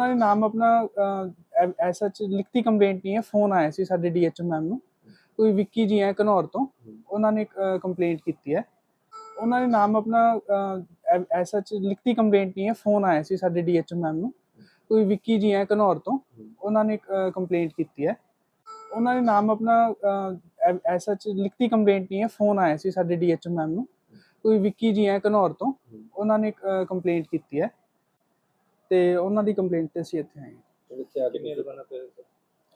ਉਹਨਾਂ ਨੇ ਨਾਮ ਆਪਣਾ ਐਸਾ ਚ ਲਿਖਤੀ ਕੰਪਲੇਂਟ ਨਹੀਂ ਹੈ ਫੋਨ ਆਇਆ ਸੀ ਸਾਡੇ ਡੀਐਚਓ ਮੈਮ ਨੂੰ। ਕੋਈ ਵਿੱਕੀ ਜੀ ਹੈ ਘਨੌਰ ਤੋਂ, ਉਹਨਾਂ ਨੇ ਕੰਪਲੇਂਟ ਕੀਤੀ ਹੈ। ਉਹਨਾਂ ਨੇ ਨਾਮ ਆਪਣਾ ਐਸਾ ਚ ਲਿਖਤੀ ਕੰਪਲੇਂਟ ਨਹੀਂ ਹੈ ਫੋਨ ਆਇਆ ਸੀ ਸਾਡੇ ਡੀਐਚਓ ਮੈਮ ਨੂੰ। ਕੋਈ ਵਿੱਕੀ ਜੀ ਹੈ ਘਨੌਰ ਤੋਂ, ਉਹਨਾਂ ਨੇ ਕੰਪਲੇਂਟ ਕੀਤੀ ਹੈ। ਉਹਨਾਂ ਨੇ ਨਾਮ ਆਪਣਾ ਐਸਾ ਚ ਲਿਖਤੀ ਕੰਪਲੇਂਟ ਨਹੀਂ ਹੈ ਫੋਨ ਆਇਆ ਸੀ ਸਾਡੇ ਡੀਐਚਓ ਮੈਮ ਨੂੰ। ਕੋਈ ਵਿੱਕੀ ਜੀ ਹੈ ਘਨੌਰ ਤੋਂ, ਉਹਨਾਂ ਨੇ ਕੰਪਲੇਂਟ ਕੀਤੀ ਹੈ। ਤੇ ਉਹਨਾਂ ਦੀ ਕੰਪਲੇਂਟ ਤੇ ਅਸੀਂ ਇੱਥੇ ਆਏ ਹਾਂ। ਇੱਥੇ ਆ ਕੇ ਕਿੰਨੀਆਂ ਦੁਕਾਨਾਂ ਤੇ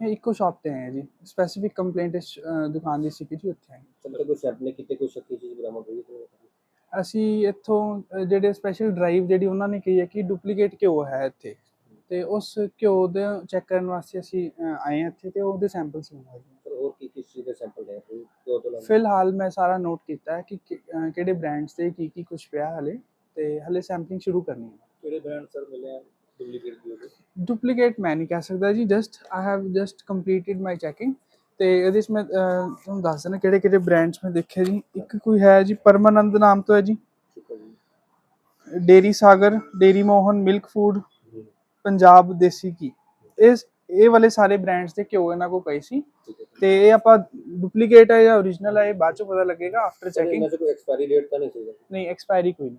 ਇਹ ਇੱਕੋ ਸ਼ਾਪ ਤੇ ਆਏ ਹਾਂ ਜੀ। ਸਪੈਸੀਫਿਕ ਕੰਪਲੇਂਟ ਇਸ ਦੁਕਾਨ ਦੀ ਸੀ ਜੀ ਉੱਥੇ ਆਏ ਹਾਂ। ਚੰਦਰ ਕੋਈ ਸੈਂਪਲ ਕਿਤੇ ਕੋਈ ਸ਼ੱਕੀ ਚੀਜ਼ ਬਰਾਮਦ ਹੋਈ ਤੇ ਅਸੀਂ ਇੱਥੋਂ ਜਿਹੜੇ ਸਪੈਸ਼ਲ ਡਰਾਈਵ ਜਿਹੜੀ ਉਹਨਾਂ ਨੇ ਕਹੀ ਹੈ ਕਿ ਡੁਪਲੀਕੇਟ ਘਿਓ ਹੈ ਇੱਥੇ। ਤੇ ਉਸ ਘਿਓ ਦੇ ਚੈੱਕ ਕਰਨ ਵਾਸਤੇ ਅਸੀਂ ਆਏ ਹਾਂ ਇੱਥੇ ਤੇ ਉਹਦੇ ਸੈਂਪਲਸ ਮੰਗਵਾਏ ਨੇ। ਸਰ ਹੋਰ ਕੀ ਕਿਸ ਚੀਜ਼ ਦੇ ਸੈਂਪਲ ਨੇ? ਕੋਈ ਤੋਂ ਫਿਲਹਾਲ ਮੈਂ ਸਾਰਾ ਨੋਟ ਕੀਤਾ ਹੈ ਕਿ ਕਿ- ਕਿਹੜੇ ਬ੍ਰਾਂਡਸ ਤੇ ਕੀ ਕੀ ਕੁਝ ਪਿਆ ਹਲੇ। ਤੇ ਹਲੇ ਸੈਂਪਲਿੰਗ ਸ਼ੁਰੂ ਕਰਨੀ ਹੈ। ਕਿਹੜੇ ਬ੍ਰਾਂਡ ਸਰ ਮਿਲੇ ਆ? ਡੁਪਲੀਕੇਟ ਵੀ ਹੋਵੇ ਡੁਪਲੀਕੇਟ ਮੈਂ ਨਹੀਂ ਕਹਿ ਸਕਦਾ ਜੀ just I have just completed my checking ਤੇ ਇਹਦੇ ਵਿੱਚ ਮੈਂ ਤੁਹਾਨੂੰ ਦੱਸ ਦਿੰਦਾ ਕਿਹੜੇ ਕਿਹੜੇ ਬ੍ਰਾਂਡਸ ਮੈਂ ਦੇਖੇ ਜੀ। ਇੱਕ ਕੋਈ ਹੈ ਜੀ ਪਰਮਾਨੰਦ ਨਾਮ ਤੋਂ ਹੈ ਜੀ। Dairy Sagar dairy Mohan milk food Punjab ਦੇਸੀ ਕੀ ਇਸ ਇਹ ਵਾਲੇ ਸਾਰੇ ਬ੍ਰਾਂਡਸ ਦੇ ਘਿਓ ਇਹਨਾਂ ਕੋਲ ਪਏ ਸੀ। ਤੇ ਇਹ ਆਪਾਂ ਡੁਪਲੀਕੇਟ ਹੈ ਜਾਂ origignal ਹੈ ਇਹ ਬਾਅਦ ਚੋਂ ਪਤਾ ਲੱਗੇਗਾ ਆਫਟਰ ਚੈਕਿੰਗ ਇਹਨਾਂ ਕੋਈ ਐਕਸਪਾਇਰੀ ਡੇਟ ਤਾਂ ਨਹੀਂ ਸੀਗਾ? ਨਹੀਂ ਐਕਸਪਾਇਰੀ ਕੋਈ ਨਹੀਂ।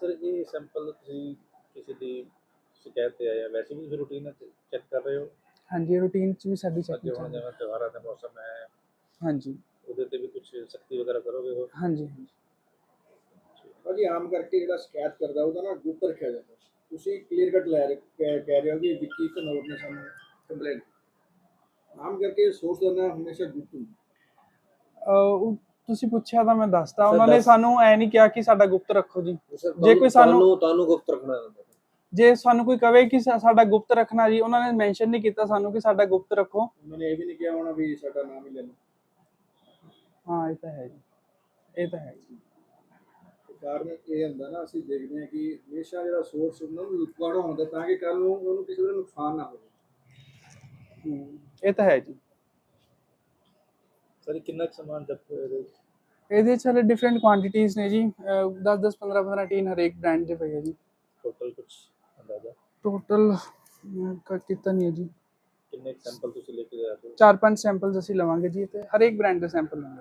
ਸਰ ਇਹ ਸੈਂਪਲ ਤੁਸੀਂ ਕਿਸੇ ਦੀ ਸ਼ਿਕਾਇਤ ਤੇ ਆਇਆ ਵੈਸੇ ਵੀ ਤੁਸੀਂ ਰੂਟੀਨ ਚੈੱਕ ਕਰ ਰਹੇ ਹੋ? ਹਾਂਜੀ ਰੂਟੀਨ ਚ ਵੀ ਸਾਡੀ ਅੱਗੇ ਚੈਕਿੰਗ ਹੁਣ ਜਿਵੇਂ ਤਿਉਹਾਰਾਂ ਦਾ ਮੌਸਮ ਹੈ। ਹਾਂਜੀ। ਉਹਦੇ ਤੇ ਵੀ ਕੁਝ ਸਖਤੀ ਵਗੈਰਾ ਕਰੋਗੇ ਹੋਰ? ਹਾਂਜੀ ਹਾਂਜੀ। ਭਾਜੀ ਆਮ ਕਰਕੇ ਜਿਹੜਾ ਸ਼ਿਕਾਇਤ ਕਰਦਾ ਉਹਦਾ ਨਾ ਗੁਪਤ ਰੱਖਿਆ ਜਾਂਦਾ। ਤੁਸੀਂ ਕਲੀਅਰ ਕੱਟ ਲੈ ਰਹੇ ਕਹਿ ਰਹੇ ਹੋ ਕਿ ਵਿੱਕੀ ਘਨੌਰ ਨੇ ਸਾਨੂੰ ਕੰਪਲੇਂਟ ਆਮ ਕਰਕੇ ਸੋਰਸ ਦਾ ਨਾ ਹਮੇਸ਼ਾ ਗੁਪਤ ਹੁੰਦਾ। ਉਹ ਤੁਸੀਂ ਪੁੱਛਿਆ ਤਾਂ ਮੈਂ ਦੱਸਤਾ। ਉਹਨਾਂ ਨੇ ਸਾਨੂੰ ਐ ਨਹੀਂ ਕਿਹਾ ਕਿ ਸਾਡਾ ਗੁਪਤ ਰੱਖੋ ਜੀ। ਜੇ ਕੋਈ ਸਾਨੂੰ- ਤੁਹਾਨੂੰ ਗੁਪਤ ਰੱਖਣਾ ਹੁੰਦਾ ਜੇ ਸਾਨੂੰ ਕੋਈ ਕਵੇ ਕਿ ਸਾਡਾ ਗੁਪਤ ਰੱਖਣਾ ਜੀ ਉਹਨਾਂ ਨੇ ਮੈਂਸ਼ਨ ਨਹੀਂ ਕੀਤਾ ਸਾਨੂੰ ਕਿ ਸਾਡਾ ਗੁਪਤ ਰੱਖੋ। ਉਹਨਾਂ ਨੇ ਇਹ ਵੀ ਨਹੀਂ ਕਿਹਾ ਹੋਣਾ ਵੀ ਸਾਡਾ ਨਾਮ ਹੀ ਲੈਣਾ ਹਾਂ ਇਹ ਤਾਂ ਹੈ ਜੀ। ਇਹ ਤਾਂ ਹੈ ਜੀ। ਕਾਰਨ ਇਹ ਹੁੰਦਾ ਨਾ ਅਸੀਂ ਦੇਖਦੇ ਹਾਂ ਕਿ ਹਮੇਸ਼ਾ ਜਿਹੜਾ ਸੋਰਸ ਹੁੰਦਾ ਉਹ ਲੁਕਵਾੜਾ ਹੁੰਦਾ ਤਾਂ ਕਿ ਕੱਲ ਨੂੰ ਉਹਨੂੰ ਕਿਸੇ ਦਾ ਨੁਕਸਾਨ ਨਾ ਹੋਵੇ। ਇਹ ਤਾਂ ਹੈ ਜੀ। ਸਰ ਇਹ ਕਿੰਨਾ ਕੁ ਸਮਾਨ ਜ਼ਬਤ ਹੋਇਆ ਇਹਦੇ ਵਿੱਚ? ਇਹਦੇ ਚ ਹਲੇ ਡਿਫਰੈਂਟ ਕੁਆਂਟੀਟੀਆਂ ਨੇ ਜੀ 10 10 15 15 ਟੀਨ ਹਰੇਕ ਬ੍ਰਾਂਡ ਦੇ ਪਏ ਆ ਜੀ ਟੋਟਲ ਕੁਝ ਅੰਦਾਜ਼ਾ ਟੋਟਲ ਕੀਤਾ ਨਹੀਂ ਹੈ ਜੀ ਕਿੰਨੇ ਸੈਂਪਲ ਤੁਸੀਂ ਲੈ ਕੇ ਆਏ ਹੋ ਚਾਰ ਪੰਜ ਸੈਂਪਲਸ ਅਸੀਂ ਲਵਾਂਗੇ ਜੀ ਤੇ ਹਰੇਕ ਬ੍ਰਾਂਡ ਦੇ ਸੈਂਪਲ ਲਵਾਂਗੇ